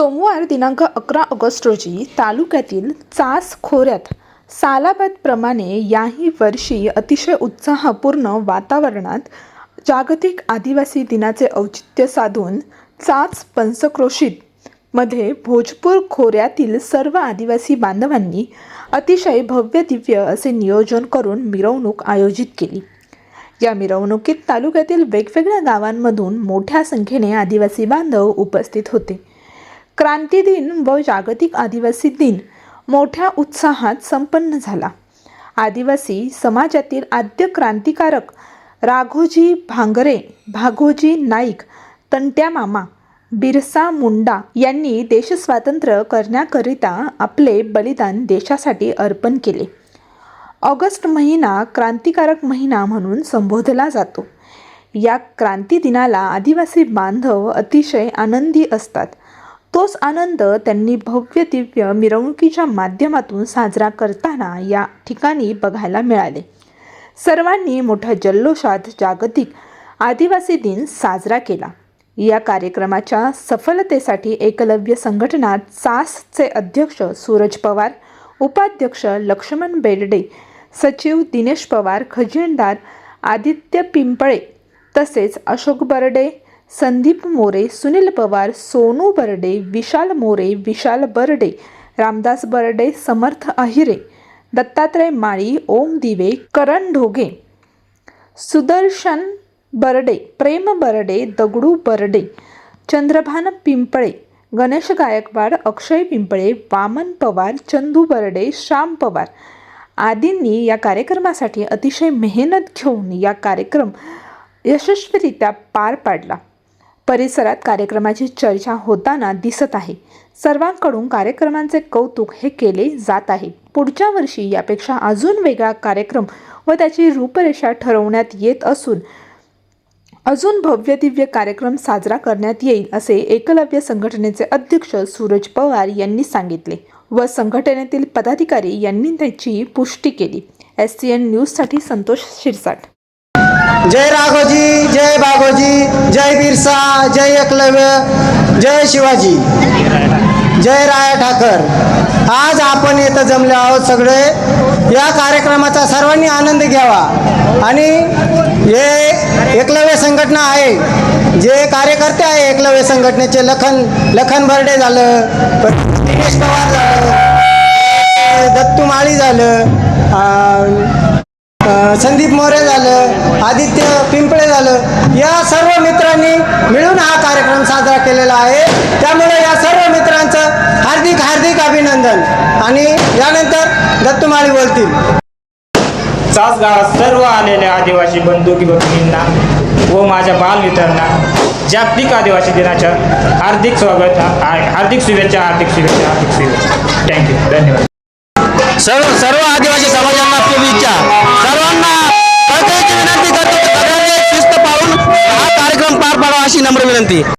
सोमवार दिनांक अकरा ऑगस्ट रोजी तालुक्यातील चास खोऱ्यात सालाबादप्रमाणे याही वर्षी अतिशय उत्साहपूर्ण वातावरणात जागतिक आदिवासी दिनाचे औचित्य साधून चाच पंचक्रोशीत मध्ये भोजपूर खोऱ्यातील सर्व आदिवासी बांधवांनी अतिशय भव्य दिव्य असे नियोजन करून मिरवणूक आयोजित केली. या मिरवणुकीत तालुक्यातील वेगवेगळ्या गावांमधून मोठ्या संख्येने आदिवासी बांधव उपस्थित होते. क्रांती दिन व जागतिक आदिवासी दिन मोठ्या उत्साहात संपन्न झाला. आदिवासी समाजातील आद्य क्रांतिकारक राघोजी भांगरे भागोजी नाईक तंट्या मामा बिरसा मुंडा यांनी देशस्वातंत्र्य करण्याकरिता आपले बलिदान देशासाठी अर्पण केले. ऑगस्ट महिना क्रांतिकारक महिना म्हणून संबोधला जातो. या क्रांती दिनाला आदिवासी बांधव अतिशय आनंदी असतात. तोच आनंद त्यांनी भव्य दिव्य मिरवणुकीच्या माध्यमातून साजरा करताना या ठिकाणी बघायला मिळाले. सर्वांनी मोठ्या जल्लोषात जागतिक आदिवासी दिन साजरा केला. या कार्यक्रमाच्या सफलतेसाठी एकलव्य संघटना चासचे अध्यक्ष सूरज पवार उपाध्यक्ष लक्ष्मण बेर्डे सचिव दिनेश पवार खजिनदार आदित्य पिंपळे तसेच अशोक बर्डे संदीप मोरे सुनील पवार सोनू बर्डे विशाल मोरे विशाल बर्डे रामदास बर्डे समर्थ अहिरे दत्तात्रय माळी ओम दिवे करण ढोगे सुदर्शन बर्डे प्रेम बर्डे दगडू बर्डे चंद्रभान पिंपळे गणेश गायकवाड अक्षय पिंपळे वामन पवार चंदू बर्डे श्याम पवार आदींनी या कार्यक्रमासाठी अतिशय मेहनत घेऊन या कार्यक्रम यशस्वीरित्या पार पाडला. परिसरात कार्यक्रमाची चर्चा होताना दिसत आहे. सर्वांकडून कार्यक्रमांचे कौतुक हे केले जात आहे. पुढच्या वर्षी यापेक्षा अजून वेगळा कार्यक्रम व त्याची रूपरेषा ठरवण्यात येत असून अजून भव्य दिव्य कार्यक्रम साजरा करण्यात येईल असे एकलव्य संघटनेचे अध्यक्ष सूरज पवार यांनी सांगितले व संघटनेतील पदाधिकारी यांनी त्याची पुष्टी केली. एस सी एन न्यूजसाठी संतोष शिरसाट. जय राघोजी जय बाघोजी जय बिरसा जय एकलव्य जय शिवाजी. जय राया ठाकर. आज आपण इथं जमले आहोत सगळे. या कार्यक्रमाचा सर्वांनी आनंद घ्यावा. आणि हे एकलव्य संघटना आहे. जे कार्यकर्ते आहे एकलव्य संघटनेचे लखन लखन बर्डे झालं दिनेश पवार झालं दत्तू माळी झालं संदीप मोरे झालं आदित्य पिंपळे झालं. या सर्व मित्रांनी मिळून हा कार्यक्रम साजरा केलेला आहे. त्यामुळे या सर्व मित्रांचं हार्दिक हार्दिक अभिनंदन. आणि यानंतर दत्तुमाळी बोलतील. चाच गावात सर्व आलेल्या आदिवासी बंधू की भगिनींना व माझ्या बालमित्रांना जागतिक आदिवासी दिनाच्या हार्दिक स्वागत हार्दिक शुभेच्छा हार्दिक शुभेच्छा हार्दिक शुभेच्छा. थँक्यू धन्यवाद. सर्व सर्व आदिवासी समाजांना शुभेच्छा. सर्वांना принципі